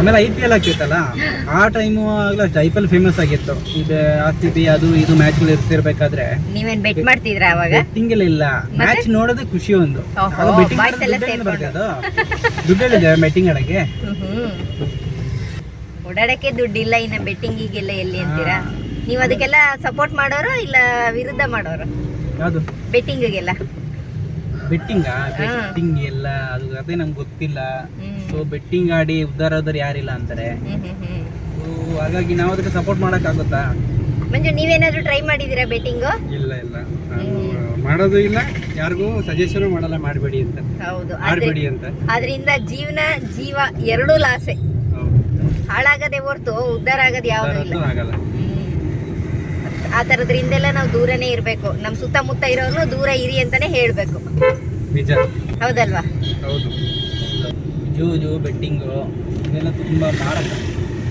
ಆಮೇಲೆ I P L ಆಗ್ತಿತ್ತಲ್ಲ ಆ ಟೈಮು ಆಗಲ ಐ ಪಿ ಎಲ್ ಫೇಮಸ್ ಆಗಿತ್ತು. ಇದು ಆರ್ ಸಿ ಬಿ ಅದು ಇದು ಮ್ಯಾಚ್ಗಳು ಇರ್ತಿರ್ಬೇಕಾದ್ರೆ. ನೀವೇನ್ ಬೆಟ್ ಮಾಡ್ತಿದ್ರ ಅವಾಗ? ಬೆಟ್ಟಿಂಗ್ ಇಲ್ಲ. ಮ್ಯಾಚ್ ನೋಡೋದು ಖುಷಿ ಒಂದು. ಬೆಟ್ಟಿಂಗ್ ಬರ್ತದೆ ದುಡ್ಡು ಹೇಳಿದೆ ಬೆಟ್ಟಿಂಗ್ ಆಡಕ್ಕೆ ಓಡಾಡಕ್ಕೆ ದುಡ್ಡಿಲ್ಲ ಇನ್ನ ಬೆಟ್ಟಿಂಗಿಗೆಲ್ಲ ಎಲ್ಲಿ ಅಂತೀರಾ? ನೀವು ಅದಕ್ಕೆಲ್ಲ ಸಪೋರ್ಟ್ ಮಾಡೋರು ಇಲ್ಲ ವಿರುದ್ಧ ಮಾಡೋರು? ಯಾವುದು? ಬೆಟ್ಟಿಂಗಿಗೆಲ್ಲ ಬೆಟ್ಟಿಂಗ್. ಬೆಟ್ಟಿಂಗ್ ಎಲ್ಲ ಅದು ಅದೇ ನಮ್ಗೆ ಗೊತ್ತಿಲ್ಲ. ಸೊ ಬೆಟ್ಟಿಂಗ್ ಆಡಿ ಉದ್ಧಾರ ಆದವ್ರು ಯಾರಿಲ್ಲ ಅಂತಾರೆ. ಸೊ ಹಾಗಾಗಿ ನಾವು ಅದಕ್ಕೆ ಸಪೋರ್ಟ್ ಮಾಡೋಕ್ಕಾಗುತ್ತಾ? ಮಂಜು ನೀವೇನಾದ್ರೂ ಟ್ರೈ ಮಾಡಿದೀರಾ ಬೆಟ್ಟಿಂಗ್ ಇಲ್ಲ ಇಲ್ಲ. ನಾನು ಮಾಡೋದು ಇಲ್ಲ. ಯಾರಿಗೂ ಸಜೆಷನ್ ಮಾಡಲ್ಲ ಮಾಡಬೇಡಿ ಅಂತ. ಹೌದು. ಮಾಡಬೇಡಿ ಅಂತ. ಅದರಿಂದ ಜೀವನ ಜೀವ ಎರಡೂ ಲಾಸೆ. ಹಾಳಾಗದೆ ಹೊರತು ಉದ್ಧಾರ ಆಗೋದು ಯಾವ್ದು ಇಲ್ಲ. ಆಗಲ್ಲ. ಆ ತರದ್ರಿಂದೆಲ್ಲ ನಾವು ದೂರನೇ ಇರಬೇಕು. ನಮ್ ಸುತ್ತಮುತ್ತ ಇರೋರು ದೂರ ಇರಿ ಅಂತಾನೆ ಹೇಳ್ಬೇಕು. ನಿಜ. ಹೌದಲ್ವಾ? ಹೌದು. ಜೂಜು ಬೆಟ್ಟಿಂಗು ಇದೆಲ್ಲ ತುಂಬಾ ಮಾರಕ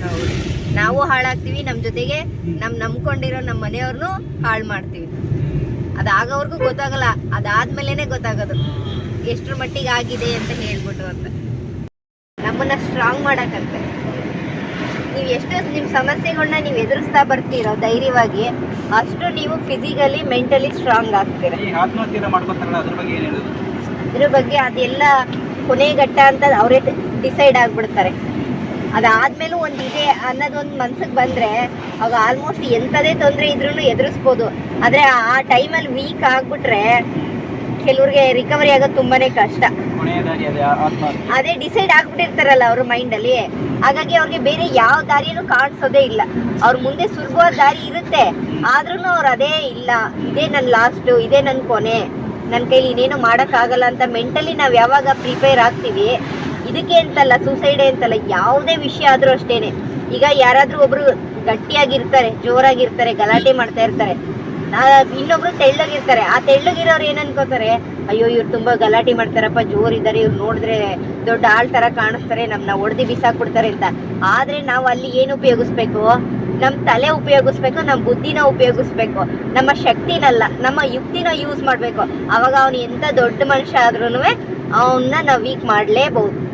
ಹೌದು. ನಾವು ಹಾಳಾಗ್ತೀವಿ ನಮ್ ಜೊತೆಗೆ ನಮ್ ನಂಬ್ಕೊಂಡಿರೋ ನಮ್ ಮನೆಯವ್ರನ್ನು ಹಾಳು ಮಾಡ್ತೀವಿ. ಅದಾಗವ್ರಿಗೂ ಗೊತ್ತಾಗಲ್ಲ ಅದಾದ್ಮೇಲೆನೆ ಗೊತ್ತಾಗೋದು. ಎಷ್ಟ್ರ ಮಟ್ಟಿಗೆ ಆಗಿದೆ ಅಂತ ಹೇಳ್ಬಿಟ್ಟು ಅಂತ. ನಮ್ಮನ್ನ ಸ್ಟ್ರಾಂಗ್ ಮಾಡಕ್ಕಂತೆ. ನೀವು ಎಷ್ಟು ನಿಮ್ಮ ಸಮಸ್ಯೆಗಳನ್ನ ನೀವು ಎದುರಿಸ್ತಾ ಬರ್ತೀರೋ ಧೈರ್ಯವಾಗಿ ಅಷ್ಟು ನೀವು ಫಿಸಿಕಲಿ ಮೆಂಟಲಿ ಸ್ಟ್ರಾಂಗ್ ಆಗ್ತೀರ. ಈ ಆತ್ಮಹತ್ಯೆ ಮಾಡ್ಕೊತಾರಲ್ಲ ಅದ್ರ ಬಗ್ಗೆ ಏನ್ ಹೇಳೋದು? ಇದ್ರ ಬಗ್ಗೆ ಅದೆಲ್ಲ ಕೊನೆಗಟ್ಟ ಅಂತ ಅವರೇ ಡಿಸೈಡ್ ಆಗ್ಬಿಡ್ತಾರೆ. ಅದಾದ್ಮೇಲೂ ಒಂದು ಇದೆ ಅನ್ನೋದೊಂದು ಮನ್ಸಿಗೆ ಬಂದ್ರೆ ಅವಾಗ ಆಲ್ಮೋಸ್ಟ್ ಎಂಥದೇ ತೊಂದರೆ ಇದ್ರೂ ಎದುರಿಸ್ಬೋದು. ಆದರೆ ಆ ಟೈಮಲ್ಲಿ ವೀಕ್ ಆಗ್ಬಿಟ್ರೆ ಕೆಲವ್ರಿಗೆ ರಿಕವರಿ ಆಗೋದು ತುಂಬಾನೇ ಕಷ್ಟ. ಅದೇ ಡಿಸೈಡ್ ಆಗ್ಬಿಟ್ಟಿರ್ತಾರಲ್ಲ ಅವ್ರ ಮೈಂಡಲ್ಲಿ ಹಾಗಾಗಿ ಅವ್ರಿಗೆ ಬೇರೆ ಯಾವ ದಾರಿನೂ ಕಾಣಿಸೋದೇ ಇಲ್ಲ. ಅವ್ರ ಮುಂದೆ ಸುರ್ಗುವ ದಾರಿ ಇರುತ್ತೆ. ಆದ್ರೂ ಅವ್ರು ಅದೇ ಇಲ್ಲ. ಇದೇ ನನ್ನ ಲಾಸ್ಟ್ ಇದೇ ನನ್ನ ಕೊನೆ. ನನ್ನ ಕೈಲಿ ಇನ್ನೇನು ಮಾಡೋಕ್ಕಾಗಲ್ಲ ಅಂತ ಮೆಂಟಲಿ ನಾವು ಯಾವಾಗ ಪ್ರಿಪೇರ್ ಆಗ್ತೀವಿ. ಇದಕ್ಕೆ ಅಂತಲ್ಲ ಸೂಸೈಡ್ ಅಂತಲ್ಲ ಯಾವುದೇ ವಿಷಯ ಆದ್ರೂ ಅಷ್ಟೇನೆ. ಈಗ ಯಾರಾದ್ರೂ ಒಬ್ರು ಗಟ್ಟಿಯಾಗಿರ್ತಾರೆ ಜೋರಾಗಿರ್ತಾರೆ ಗಲಾಟೆ ಮಾಡ್ತಾ ಇರ್ತಾರೆ. ಇನ್ನೊಬ್ರು ತೆಳ್ಳಗಿರ್ತಾರೆ. ಆ ತೆಳ್ಳಗಿರೋರು ಏನ್ ಅನ್ಕೋತಾರೆ? ಅಯ್ಯೋ, ಇವ್ರು ತುಂಬಾ ಗಲಾಟೆ ಮಾಡ್ತಾರಪ್ಪ ಜೋರಿದ್ದಾರೆ ಇವ್ರು ನೋಡಿದ್ರೆ ದೊಡ್ಡ ಆಳ್ ತರ ಕಾಣಿಸ್ತಾರೆ, ನಮ್ನ ಬಿಸಾಕ್ ಬಿಸಾಕ್ಬಿಡ್ತಾರೆ ಅಂತ. ಆದ್ರೆ ನಾವು ಅಲ್ಲಿ ಏನು ಉಪಯೋಗಿಸ್ಬೇಕು? ನಮ್ ತಲೆ ಉಪಯೋಗಿಸ್ಬೇಕು, ನಮ್ ಬುದ್ಧಿನ ಉಪಯೋಗಿಸ್ಬೇಕು. ನಮ್ಮ ಶಕ್ತಿನಲ್ಲ, ನಮ್ಮ ಯುಕ್ತಿನ ಯೂಸ್ ಮಾಡ್ಬೇಕು. ಅವಾಗ ಅವನು ಎಂತ ದೊಡ್ಡ ಮನುಷ್ಯ ಆದ್ರೂ ಅವನ್ನ ನಾವು ವೀಕ್ ಮಾಡ್ಲೇಬಹುದು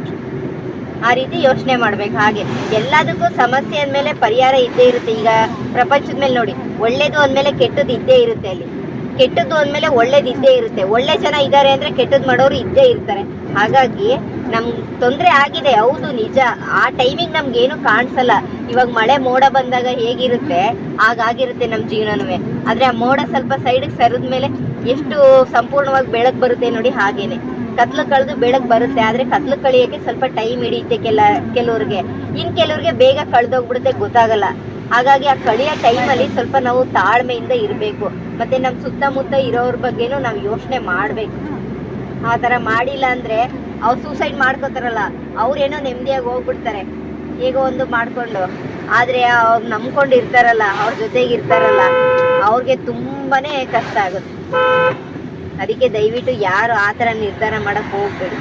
ಆ ರೀತಿ ಯೋಚನೆ ಮಾಡ್ಬೇಕು. ಹಾಗೆ ಎಲ್ಲದಕ್ಕೂ ಸಮಸ್ಯೆ ಅಂದಮೇಲೆ ಪರಿಹಾರ ಇದ್ದೇ ಇರುತ್ತೆ. ಈಗ ಪ್ರಪಂಚದ ಮೇಲೆ ನೋಡಿ, ಒಳ್ಳೇದು ಅಂದಮೇಲೆ ಕೆಟ್ಟದ್ದು ಇದ್ದೇ ಇರುತ್ತೆ ಅಲ್ಲಿ. ಕೆಟ್ಟದ್ದು ಅಂದಮೇಲೆ ಒಳ್ಳೇದು ಇದ್ದೇ ಇರುತ್ತೆ. ಒಳ್ಳೆ ಜನ ಇದ್ದಾರೆ ಅಂದ್ರೆ ಕೆಟ್ಟದ್ದು ಮಾಡೋರು ಇದ್ದೇ ಇರ್ತಾರೆ. ಹಾಗಾಗಿ ನಮ್ ತೊಂದರೆ ಆಗಿದೆ. ಹೌದು, ನಿಜ. ಆ ಟೈಮಿಗೆ ನಮ್ಗೆ ಏನು ಕಾಣಿಸಲ್ಲ. ಇವಾಗ ಮಳೆ ಮೋಡ ಬಂದಾಗ ಹೇಗಿರುತ್ತೆ? ಹಾಗಾಗಿರುತ್ತೆ ನಮ್ಮ ಜೀವನವೇ ಆದರೆ ಆ ಮೋಡ ಸ್ವಲ್ಪ ಸೈಡಿಗೆ ಸರಿದ ಮೇಲೆ ಎಷ್ಟು ಸಂಪೂರ್ಣವಾಗಿ ಬೆಳಕು ಬರುತ್ತೆ ನೋಡಿ ಹಾಗೇನೆ. ಕತ್ಲು ಕಳೆದು ಬೆಳಗ್ಗೆ ಬರುತ್ತೆ. ಆದ್ರೆ ಕತ್ಲು ಕಳಿಯೋಕ್ಕೆ ಸ್ವಲ್ಪ ಟೈಮ್ ಹಿಡಿಯುತ್ತೆ ಕೆಲ, ಕೆಲವ್ರಿಗೆ. ಇನ್ ಕೆಲವ್ರಿಗೆ ಬೇಗ ಕಳೆದೋಗ್ಬಿಡುತ್ತೆ, ಗೊತ್ತಾಗಲ್ಲ. ಹಾಗಾಗಿ ಆ ಕಳಿಯೋ ಟೈಮಲ್ಲಿ ಸ್ವಲ್ಪ ನಾವು ತಾಳ್ಮೆಯಿಂದ ಇರಬೇಕು. ಮತ್ತೆ ನಮ್ಮ ಸುತ್ತಮುತ್ತ ಇರೋರ ಬಗ್ಗೆನೂ ನಾವು ಯೋಚನೆ ಮಾಡಬೇಕು. ಆ ಥರ ಮಾಡಿಲ್ಲ ಅಂದ್ರೆ ಅವ್ರು ಸೂಸೈಡ್ ಮಾಡ್ಕೋತಾರಲ್ಲ ಅವ್ರೇನೋ ನೆಮ್ಮದಿಯಾಗಿ ಹೋಗ್ಬಿಡ್ತಾರೆ. ಹೇಗೋ ಒಂದು ಮಾಡಿಕೊಂಡು. ಆದ್ರೆ ಅವ್ರು ನಂಬ್ಕೊಂಡು ಇರ್ತಾರಲ್ಲ ಅವ್ರ ಜೊತೆಗೆ ಇರ್ತಾರಲ್ಲ ಅವ್ರಿಗೆ ತುಂಬಾನೇ ಕಷ್ಟ ಆಗುತ್ತೆ. ಅದಕ್ಕೆ ದಯವಿಟ್ಟು ಯಾರು ಆ ಥರ ನಿರ್ಧಾರ ಮಾಡಕ್ ಹೋಗ್ಬೇಡಿ.